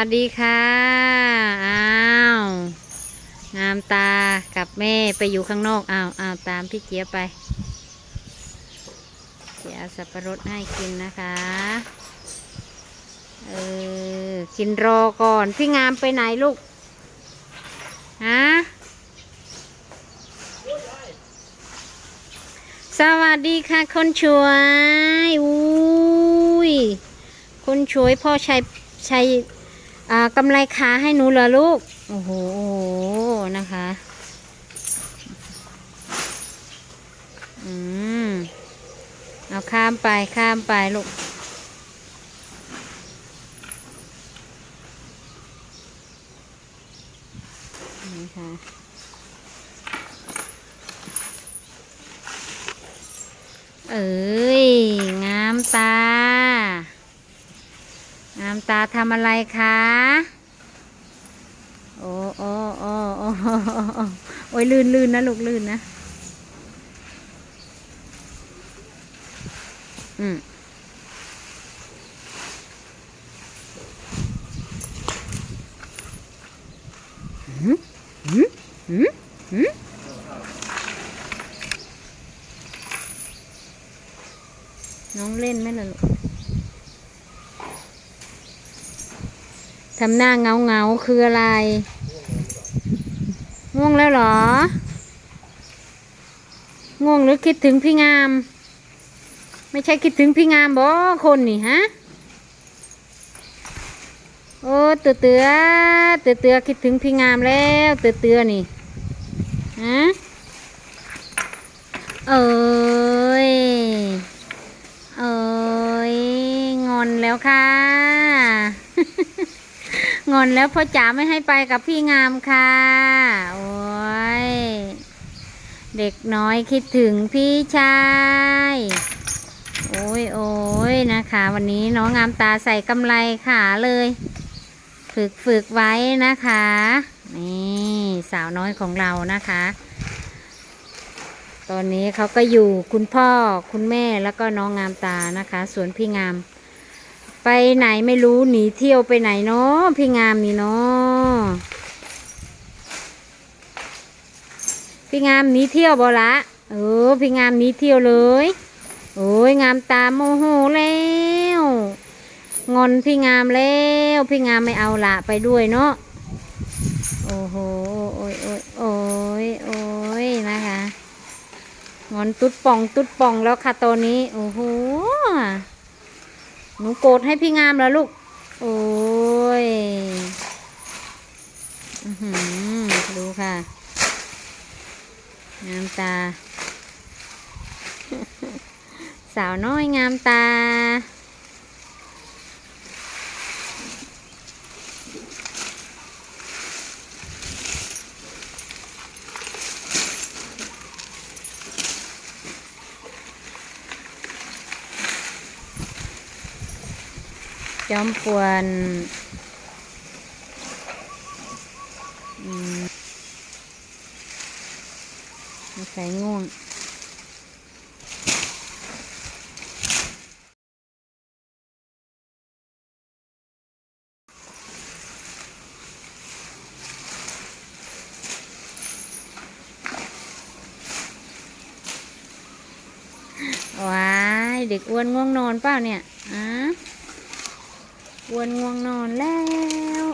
วัสดีค่ะ อ้าว งามตากับแม่ไปอยู่ข้างนอก อ้าวอ้าวตามพี่เจี๊ยบไป เดี๋ยวสับปะรดให้กินนะคะ เออ กินรอก่อน พี่งามไปไหนลูก ฮะ สวัสดีค่ะคนช่วย อุ้ยคนช่วยพ่อชัยชัย อ่ากำไรขาให้หนูเหรอลูก โอ้โหนะคะ อืม เอาข้ามไปข้ามไปลูกนี่ค่ะเอ้ย งามตา งาม ตาทำอะไรคะ โอ้โอ้โอ้โอ้โอ้ยลื่นลื่นนะลูกลื่นนะ อืมหืมหืมหืมน้องเล่นไหมล่ะลูก ทำหน้าเงาเงาคืออะไร ง่วงแล้วเหรอ ง่วงหรือคิดถึงพี่งาม ไม่ใช่คิดถึงพี่งามบ่คนนี่ฮะ โอ้เตือเตือเตือเตือคิดถึงพี่งามแล้วเตือเตือนี่ฮะเอ้ยเอ้ยงอนแล้วค่ะ งอนแล้วพ่อจ๋าไม่ให้ไปกับพี่งามค่ะ โอ้ย เด็กน้อยคิดถึงพี่ชาย โอ้ยโอ้ยนะคะ วันนี้น้องงามตาใส่กำไรขาเลย ฝึกฝึกไว้นะคะ นี่สาวน้อยของเรานะคะ ตอนนี้เขาก็อยู่คุณพ่อคุณแม่แล้วก็น้องงามตานะคะส่วนพี่งาม ไปไหนไม่รู้หนีเที่ยวไปไหนเนาะพี่งามนี่เนาะพี่งามหนีเที่ยวบ่ละเออพี่งามหนีเที่ยวเลย โอ้ยงามตาโมโหแล้วงอนพี่งามแล้วพี่งามไม่เอาละไปด้วยเนาะโอ้โหโอ้ยโอ้ยโอ้ยโอ้ยนะคะงอนตุ๊ดป่องตุ๊ดป่องแล้วค่ะตอนนี้ โอ้โห หนูโกรธให้พี่งามแล้วลูก โอ้ยอดูค่ะ งามตา สาวน้อยงามตา จอมปวนอืมนิสัยง่วงว้ายเด็กอ้วนง่วงนอนเปล่าเนี่ยอะอ้ วนง่วงนอนแล้ว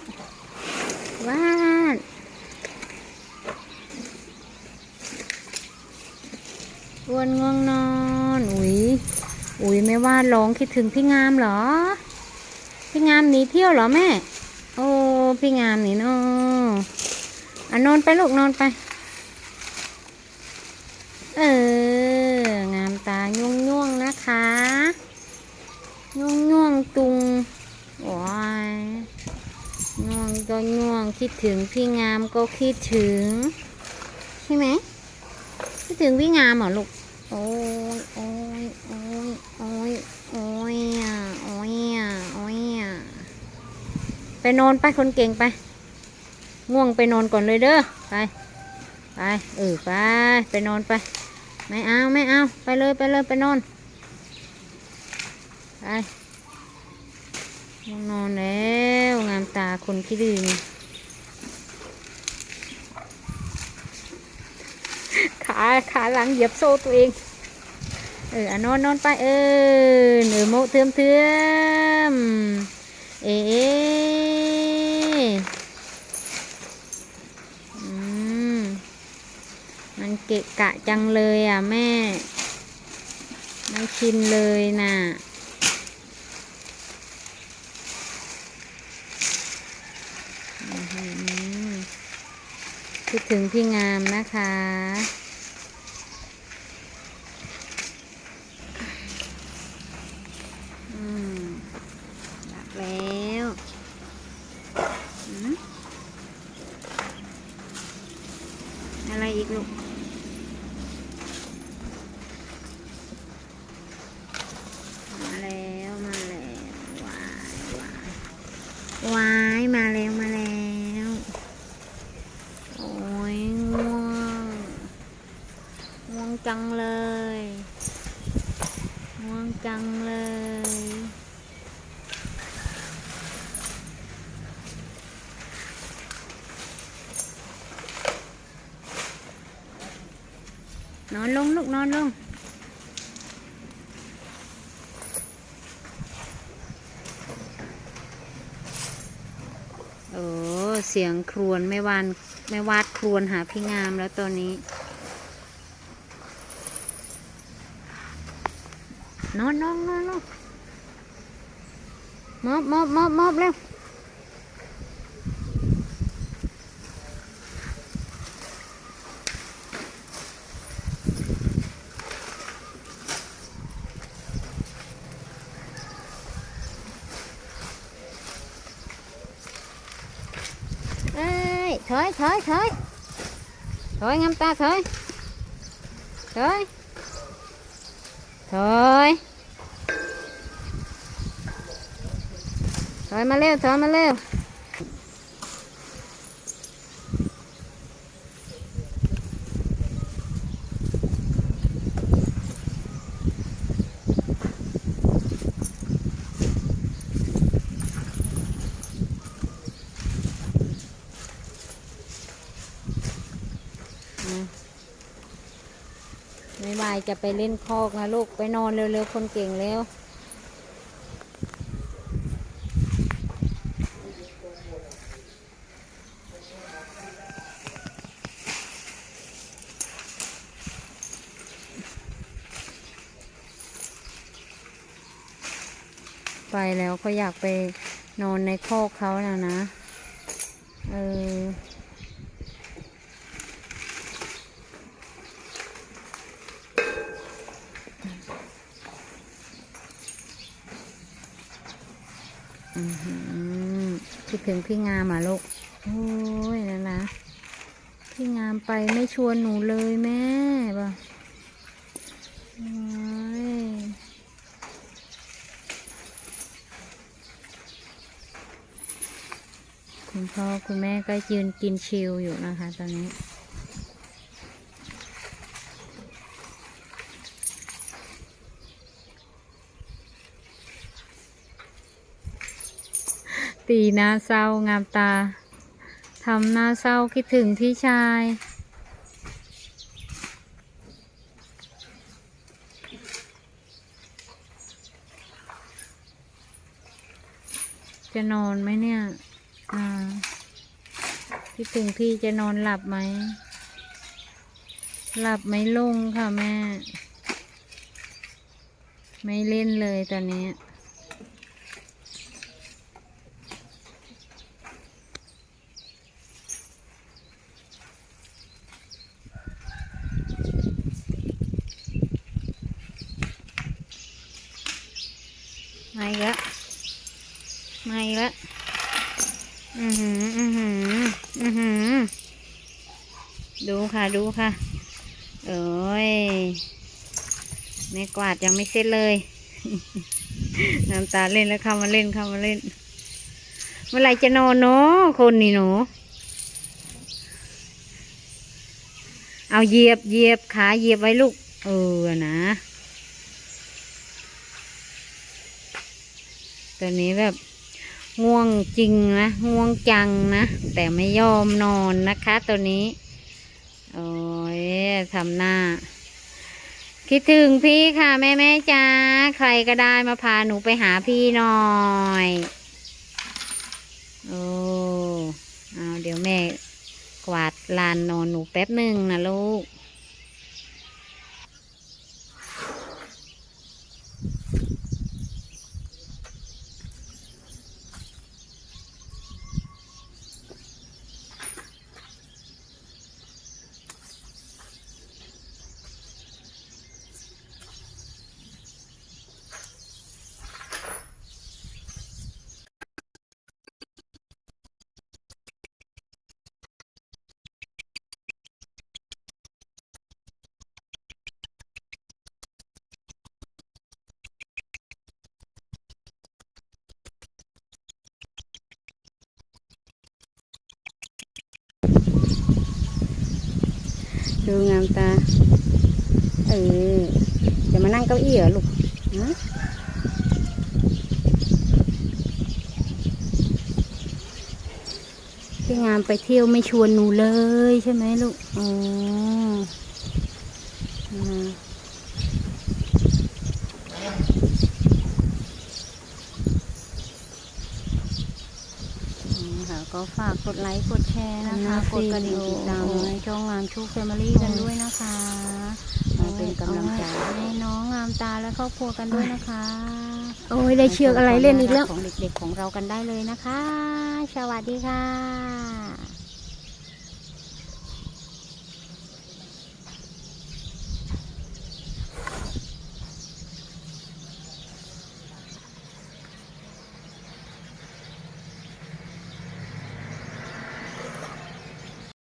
วาดอ้วนง่วงนอน อุ้ยอุ้ยไม่ว่าร้องคิดถึงพี่งามเหรอ พี่งามหนีเที่ยวเหรอแม่ โอ้พี่งามหนีนอะอะนอนไปลูกนอนไป เออ งามตาง่วงง่วงๆนะคะ ง่วงง่วงๆตุง โอ้ยง่วงก็ง่วงคิดถึงพี่งามก็คิดถึง ใช่ไหมคิดถึงพี่งามเหรอลูกโอ้ยโอ้ยโอ้ยโอ้ยโอ้ยอะโอ้ยอะโอ้ยอะไปนอนไปคนเก่งไป ง่วงไปนอนก่อนเลยเด้อไปไปเออไปไปนอนไป ไม่เอาไม่เอาไปเลยไปเลยไปนอนไป ง่วงนอนแล้วงามตาคนขี้ดื้อนี่ขาขาหลังเหยียบโซ่ตัวเอง เอออนอนนอนไปเออเหนือโมเทือมเทือมเอะเอะอืมมันเกะกะจังเลยอะแม่ ไม่ชินเลยน่ะอหือ คิดถึงพี่งามนะคะ อืมหลับแล้วอืมอะไรอีกลูก มาแล้วมาแล้ววายวายวายมาแล้วมาแล้ว โอ้ยง่วงง่วง จังเลย ง่วงจังเลย นอนลงลูกนอนลงโอ้เสียงครวนไม่วานไม่วาดครวนหาพี่งามแล้วตอนนี้ นอนนอนนอนนอนมอบมอบมอบมอบเร็วเอ้ย ถอยถอยมาเร็วถอยมาเร็ว ไม่ไหวจะไปเล่นคอกนะลูกไปนอนเร็วๆคนเก่งแล้วไปแล้วเขาอยากไปนอนในคอกเขานะนะ เออ อือหือ คิดถึงพี่งามอะลูก โอ้ยนะนะ พี่งามไปไม่ชวนหนูเลยแม่บ่ะโอ้ยคุณพ่อคุณแม่ก็ยืนกินชิลอยู่นะคะตอนนี้ ตีหน้าเศร้างามตา ทำหน้าเศร้าคิดถึงพี่ชาย จะนอนไหมเนี่ย อ่า คิดถึงพี่จะนอนหลับไหม หลับไม่ลงค่ะแม่ ไม่เล่นเลยตอนนี้ มาอีกแล้วมาอีกแล้วอือหืออือหืออือหือดูค่ะดูค่ะเอ้ยแม่กวาดยังไม่เสร็จเลยน้ำตาเล่นแล้วเข้ามาเล่นเข้ามาเล่น เมื่อไรจะนอนเนาะคนนี่หนูเอาเหยียบเหยียบขาเหยียบไว้ลูก เออนะ ตอนนี้แบบง่วงจริงนะง่วงจังนะ แต่ไม่ยอมนอนนะคะ ตัวนี้ โอ้ยทำหน้า คิดถึงพี่ค่ะ แม่แม่จ้าใครก็ได้มาพาหนูไปหาพี่หน่อยโอ้เอาเดี๋ยวแม่กวาดลานนอนหนูแป๊บหนึ่งนะลูก ดูงามตา เออ จะมานั่งเก้าอี้เหรอลูกฮะพี่งามไปเที่ยวไม่ชวนหนูเลยใช่ไหมลูก อ๋ออ่าอืมค่ะ ก็ฝากกดไลค์กดแชร์นะคะ กดกระดิ่งติดตามในช่องงามชุกแฟมิลี่กันด้วยนะคะมาเป็นกำลังใจให้น้องงามตาและครอบครัวกันด้วยนะคะ โอ้ยได้เชือกอะไรเล่นอีกแล้วของเด็กๆของเรากันได้เลยนะคะ สวัสดีค่ะ